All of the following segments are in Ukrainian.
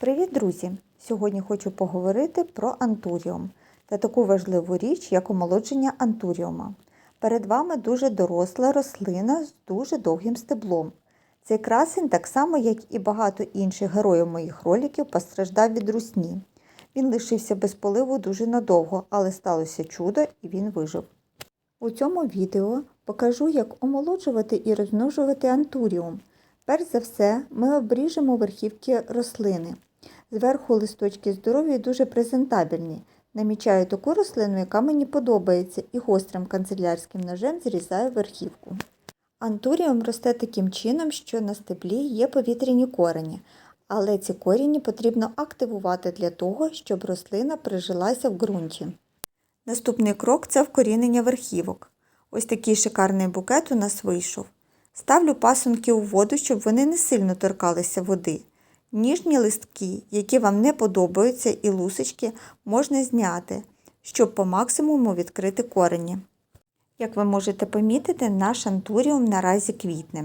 Привіт, друзі! Сьогодні хочу поговорити про антуріум та таку важливу річ, як омолодження антуріума. Перед вами дуже доросла рослина з дуже довгим стеблом. Цей красень, так само як і багато інших героїв моїх роликів, постраждав від русні. Він лишився без поливу дуже надовго, але сталося чудо і він вижив. У цьому відео покажу, як омолоджувати і розмножувати антуріум. Перш за все, ми обріжемо верхівки рослини. Зверху листочки здорові дуже презентабельні. Намічаю таку рослину, яка мені подобається, і гострим канцелярським ножем зрізаю верхівку. Антуріум росте таким чином, що на стеблі є повітряні корені, але ці корені потрібно активувати для того, щоб рослина прижилася в ґрунті. Наступний крок це вкорінення верхівок. Ось такий шикарний букет у нас вийшов. Ставлю пасунки у воду, щоб вони не сильно торкалися води. Ніжні листки, які вам не подобаються, і лусочки можна зняти, щоб по максимуму відкрити корені. Як ви можете помітити, наш антуріум наразі квітне.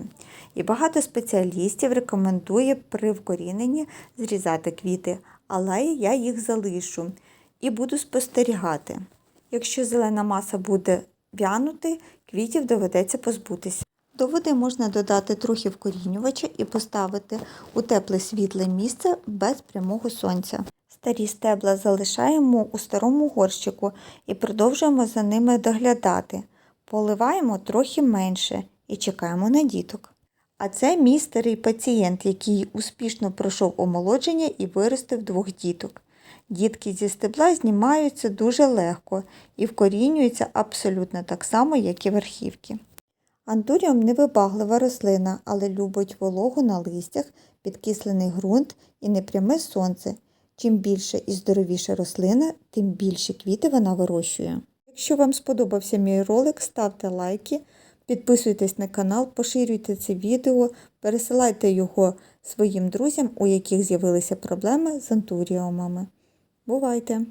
І багато спеціалістів рекомендує при вкоріненні зрізати квіти, але я їх залишу і буду спостерігати. Якщо зелена маса буде вянути, квітів доведеться позбутися. До води можна додати трохи вкорінювача і поставити у тепле світле місце без прямого сонця. Старі стебла залишаємо у старому горщику і продовжуємо за ними доглядати. Поливаємо трохи менше і чекаємо на діток. А це мій старий пацієнт, який успішно пройшов омолодження і виростив двох діток. Дітки зі стебла знімаються дуже легко і вкорінюються абсолютно так само, як і верхівки. Антуріум невибаглива рослина, але любить вологу на листях, підкислений ґрунт і непряме сонце. Чим більше і здоровіша рослина, тим більше квіти вона вирощує. Якщо вам сподобався мій ролик, ставте лайки, підписуйтесь на канал, поширюйте це відео, пересилайте його своїм друзям, у яких з'явилися проблеми з антуріумами. Бувайте!